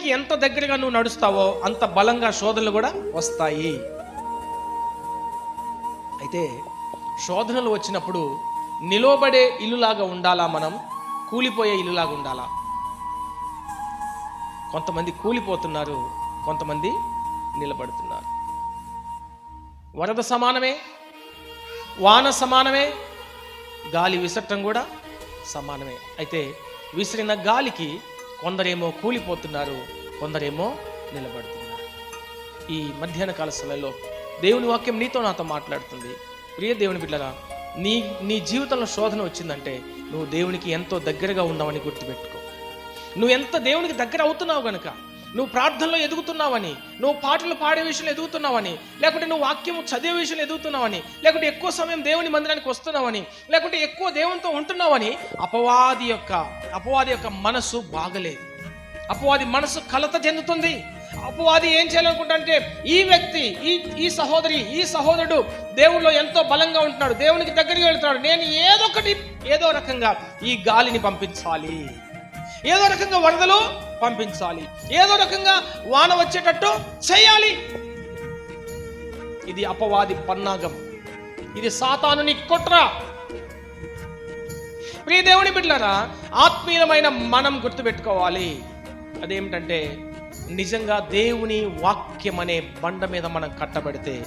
దేవునికి ఎంత దగ్గరగా నువ్వు నడుస్తావో అంత బలంగా శోధనలు కూడా వస్తాయి. అయితే శోధనలు వచ్చినప్పుడు నిలవబడే ఇల్లులాగా ఉండాలా మనం? కూలిపోయే ఇల్లులాగా ఉండాలా? కొంతమంది కూలిపోతున్నారు కొంతమంది నిలబడుతున్నారు. వరద సమానమే వాన సమానమే గాలి విసరటం కూడా సమానమే. అయితే విసిరిన గాలికి కొందరేమో కూలిపోతున్నారు కొందరేమో నిలబడుతున్నారు. ఈ మధ్యాహ్న కాల సమయంలో దేవుని వాక్యం నీతో నాతో మాట్లాడుతుంది. ప్రియ దేవుని బిడ్డరా నీ నీ జీవితంలో శోధన వచ్చిందంటే నువ్వు దేవునికి ఎంతో దగ్గరగా ఉన్నావని గుర్తుపెట్టుకో. నువ్వు ఎంత దేవునికి దగ్గర అవుతున్నావు గనుక నువ్వు ప్రార్థనలో ఎదుగుతున్నావని నువ్వు పాటలు పాడే విషయంలో ఎదుగుతున్నావని లేకుంటే నువ్వు వాక్యం చదివే విషయంలో ఎదుగుతున్నావని లేకుంటే ఎక్కువ సమయం దేవుని మందిరానికి వస్తున్నావని లేకుంటే ఎక్కువ దేవునితో ఉంటున్నావని అపవాది యొక్క అపవాది యొక్క మనసు బాగలేదు. అపవాది మనసు కలత చెందుతుంది. అపవాది ఏం చేయాలనుకుంటుంటే ఈ వ్యక్తి ఈ ఈ సహోదరి ఈ సహోదరుడు దేవుల్లో ఎంతో బలంగా ఉంటున్నాడు. దేవునికి దగ్గరికి వెళ్తున్నాడు. నేను ఏదో ఒకటి ఏదో రకంగా ఈ గాలిని పంపించాలి. ఏదో రకంగా వరదలు పంపించాలి. ఏదో రకంగా వాన వచ్చేటట్టు చేయాలి. ఇది అపవాది పన్నాగం. ఇది సాతానుని కుట్ర. ప్రియ దేవుని బిడ్డలారా ఆత్మీయమైన మనం గుర్తుపెట్టుకోవాలి. అదేమిటంటే నిజంగా దేవుని వాక్యం అనే బండ మీద మనం కట్టబడితే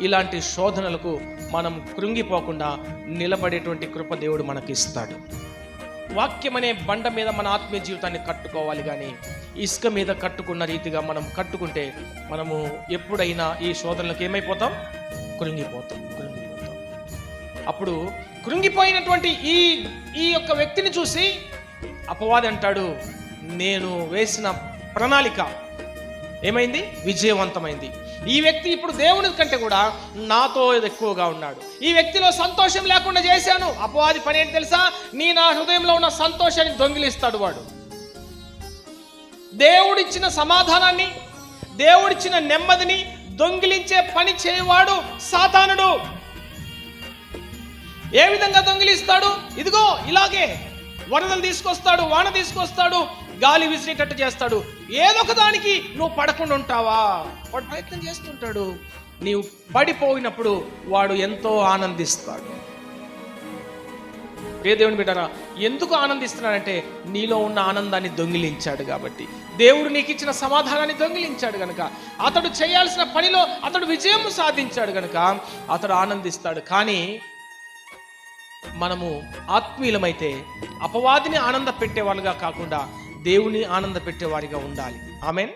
ఇలాంటి శోధనలకు మనం కృంగిపోకుండా నిలబడేటువంటి కృప దేవుడు మనకి ఇస్తాడు వాక్యం అనే బండ మీద మన ఆత్మీయ జీవితాన్ని కట్టుకోవాలి కానీ ఇసుక మీద కట్టుకున్న రీతిగా మనం కట్టుకుంటే మనము ఎప్పుడైనా ఈ శోధనలకు ఏమైపోతాం? కృంగిపోతాం కృంగిపోతాం. అప్పుడు కృంగిపోయినటువంటి ఈ ఈ యొక్క వ్యక్తిని చూసి అపవాది అంటాడు నేను వేసిన ప్రణాళిక ఏమైంది? విజయవంతమైంది. ఈ వ్యక్తి ఇప్పుడు దేవుని కంటే కూడా నాతో ఎక్కువగా ఉన్నాడు. ఈ వ్యక్తిలో సంతోషం లేకుండా చేశాను. అపవాది పని ఏంటి తెలుసా? నీ నా హృదయంలో ఉన్న సంతోషాన్ని దొంగిలిస్తాడు వాడు. దేవుడిచ్చిన సమాధానాన్ని దేవుడిచ్చిన నెమ్మదిని దొంగిలించే పని చేయవాడు సాతానుడు. ఏ విధంగా దొంగిలిస్తాడు? ఇదిగో ఇలాగే వరదలు తీసుకొస్తాడు వాన తీసుకొస్తాడు గాలి విసిరేటట్టు చేస్తాడు. ఏదొక దానికి నువ్వు పడకుండా ఉంటావా? వాడు ప్రయత్నం చేస్తుంటాడు. నీవు పడిపోయినప్పుడు వాడు ఎంతో ఆనందిస్తాడు. ప్రియ దేవుని బిడ్డారా ఎందుకు ఆనందిస్తున్నాడంటే నీలో ఉన్న ఆనందాన్ని దొంగిలించాడు కాబట్టి. దేవుడు నీకు ఇచ్చిన సమాధానాన్ని దొంగిలించాడు కనుక అతడు చేయాల్సిన పనిలో అతడు విజయం సాధించాడు కనుక అతడు ఆనందిస్తాడు. కానీ మనము ఆత్మీయులమైతే అపవాదిని ఆనంద పెట్టేవాళ్ళుగా కాకుండా దేవుని ఆనంద పెట్టేవారిగా ఉండాలి. ఆమెన్?